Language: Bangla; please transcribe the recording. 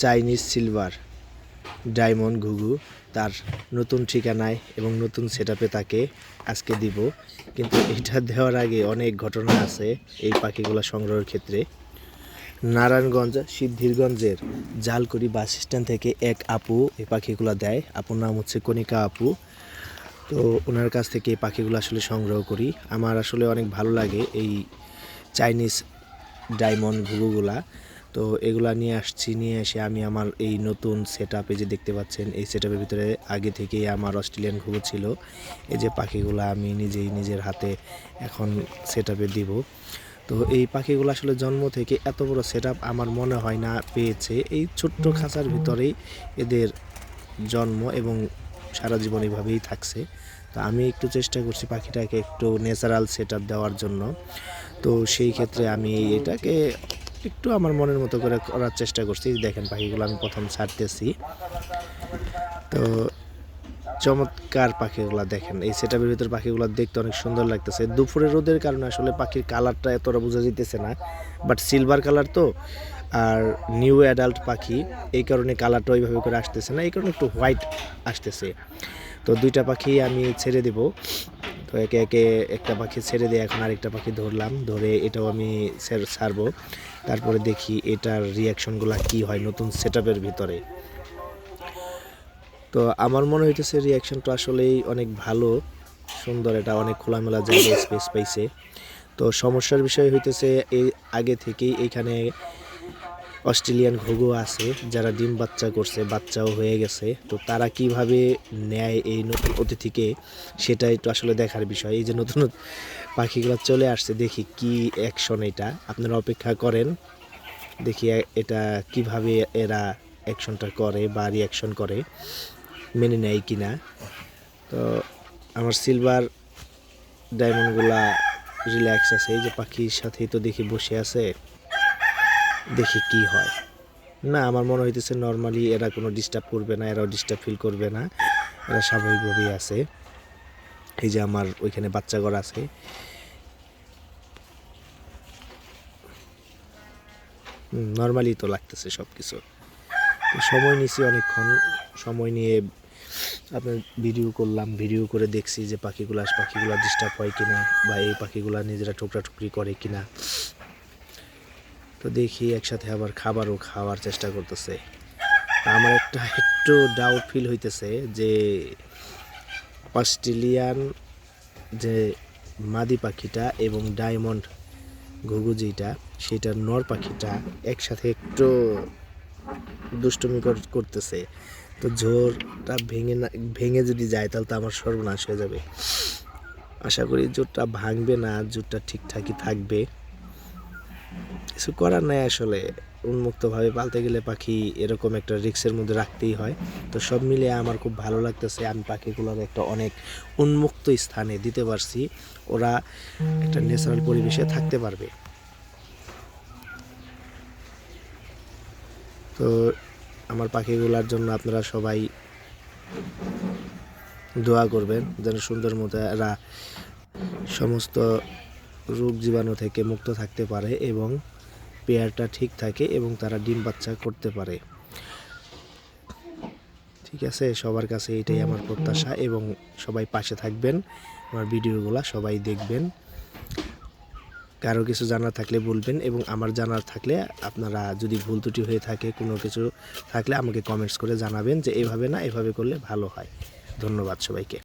চাইনিজ সিলভার ডায়মন্ড ঘুঘু তার নতুন ঠিকানায় এবং নতুন সেটআপে তাকে আজকে দিব। কিন্তু এটা দেওয়ার আগে অনেক ঘটনা আছে এই পাখিগুলো সংগ্রহের ক্ষেত্রে। নারায়ণগঞ্জ, সিদ্ধিরগঞ্জের জালকুড়ি বাস স্ট্যান্ড থেকে এক আপু এই পাখিগুলো দেয়। আপুর নাম হচ্ছে কণিকা আপু। তো ওনার কাছ থেকে এই পাখিগুলো আসলে সংগ্রহ করি। আমার আসলে অনেক ভালো লাগে এই চাইনিজ ডায়মন্ড ঘুঘুগুলা। তো এগুলা নিয়ে আসছি, নিয়ে এসে আমি আমার এই নতুন সেট যে দেখতে পাচ্ছেন, এই সেট ভিতরে আগে থেকেই আমার অস্ট্রেলিয়ান ঘুঘু ছিল। এই যে পাখিগুলো আমি নিজেই নিজের হাতে এখন সেট দিব। তো এই পাখিগুলো আসলে জন্ম থেকে এত বড় সেট আমার মনে হয় না পেয়েছে। এই ছোট্ট খাঁচার ভিতরেই এদের জন্ম এবং সারা জীবন এইভাবেই থাকছে। তো আমি একটু চেষ্টা করছি পাখিটাকে একটু ন্যাচারাল সেট দেওয়ার জন্য। তো সেই ক্ষেত্রে আমি এটাকে একটু আমার মনের মতো করে করার চেষ্টা করছি। দেখেন পাখিগুলো আমি প্রথম ছাড়তেছি। তো চমৎকার পাখিগুলো দেখেন। এই সেটাপের ভিতর পাখিগুলো দেখতে অনেক সুন্দর লাগতেছে। দুপুরে রোদের কারণে আসলে পাখির কালারটা এতটা বোঝা যেতেছে না। বাট সিলভার কালার তো। আর নিউ অ্যাডাল্ট পাখি, এই কারণে কালারটা ওইভাবে করে আসতেছে না। এই কারণে একটু হোয়াইট আসতেছে। তো দুইটা পাখি আমি ছেড়ে দেব। তো একে একে একটা পাখি ছেড়ে দিয়ে এখন আরেকটা পাখি ধরলাম। ধরে এটাও আমি ছেড়- ছাড়বো। তারপরে দেখি এটার রিয়াকশনগুলো কি হয় নতুন সেটআপের ভিতরে। তো আমার মনে হইতেছে রিয়াকশনটা আসলেই অনেক ভালো, সুন্দর। এটা অনেক খোলামেলা জায়গায় স্পেস পাইছে। তো সমস্যার বিষয় হইতেছে এই আগে থেকেই এইখানে অস্ট্রেলিয়ান ঘুঘু আছে, যারা ডিম বাচ্চা করছে, বাচ্চাও হয়ে গেছে। তো তারা কীভাবে নেয় এই নতুন অতিথিকে সেটাই তো আসলে দেখার বিষয়। এই যে নতুন পাখিগুলো চলে আসছে, দেখি কি অ্যাকশন এটা। আপনারা অপেক্ষা করেন, দেখি এটা কীভাবে এরা অ্যাকশনটা করে বা রিয়াকশন করে, মেনে নেয় কিনা। তো আমার সিলভার ডায়মন্ডগুলা রিল্যাক্স আছে। এই যে পাখির সাথেই তো দেখি বসে আছে। দেখি কি হয়। না, আমার মনে হইতেছে নর্মালি এরা কোনো ডিস্টার্ব করবে না, এরাও ডিস্টার্ব ফিল করবে না। এরা স্বাভাবিকভাবেই আছে। এই যে আমার ওইখানে বাচ্চা ঘর আছে। নর্মালি তো লাগতেছে সব কিছু সময় নিছি অনেকক্ষণ। সময় নিয়ে আপনার ভিডিও করলাম ভিডিও করে দেখছি যে পাখিগুলা পাখিগুলা ডিস্টার্ব হয় কিনা বা এই পাখিগুলা নিজেরা টুকরি করে কিনা। তো দেখি একসাথে আবার খাবারও খাওয়ার চেষ্টা করতেছে। আমার একটা একটু ডাউট ফিল হইতেছে যে অস্ট্রেলিয়ান যে মাদি পাখিটা এবং ডায়মন্ড ঘুঘু যেটা সেটার নর পাখিটা একসাথে একটু দুষ্টুমি কর- করতেছে। তো জোরটা ভেঙে না, ভেঙে যদি যায় তাহলে তো আমার সর্বনাশ হয়ে যাবে। আশা করি জোরটা ভাঙবে না, জোরটা ঠিকঠাকই থাকবে। কিছু করার নাই আসলে। উন্মুক্তভাবে পালতে গেলে পাখি এরকম একটা রিক্সের মধ্যে রাখতেই হয়। তো সব মিলে আমার খুব ভালো লাগতেছে, আমি পাখিগুলোর একটা অনেক উন্মুক্ত স্থানে দিতে পারছি। ওরা একটা ন্যাচারাল পরিবেশে থাকতে পারবে। তো আমার পাখিগুলোর জন্য আপনারা সবাই দোয়া করবেন, যেন সুন্দর মতো এরা সমস্ত রোগ জীবাণু থেকে মুক্ত থাকতে পারে এবং পেয়ারটা ঠিক থাকে এবং তারা ডিম বাচ্চা করতে পারে। ঠিক আছে, সবার কাছে এটাই আমার প্রত্যাশা এবং সবাই পাশে থাকবেন। আমার ভিডিওগুলো সবাই দেখবেন। কারও কিছু জানার থাকলে বলবেন এবং আমার জানার থাকলে আপনারা যদি ভুল ত্রুটি হয়ে থাকে, কোনো কিছু থাকলে আমাকে কমেন্টস করে জানাবেন যে এভাবে না, এভাবে করলে ভালো হয়। ধন্যবাদ সবাইকে।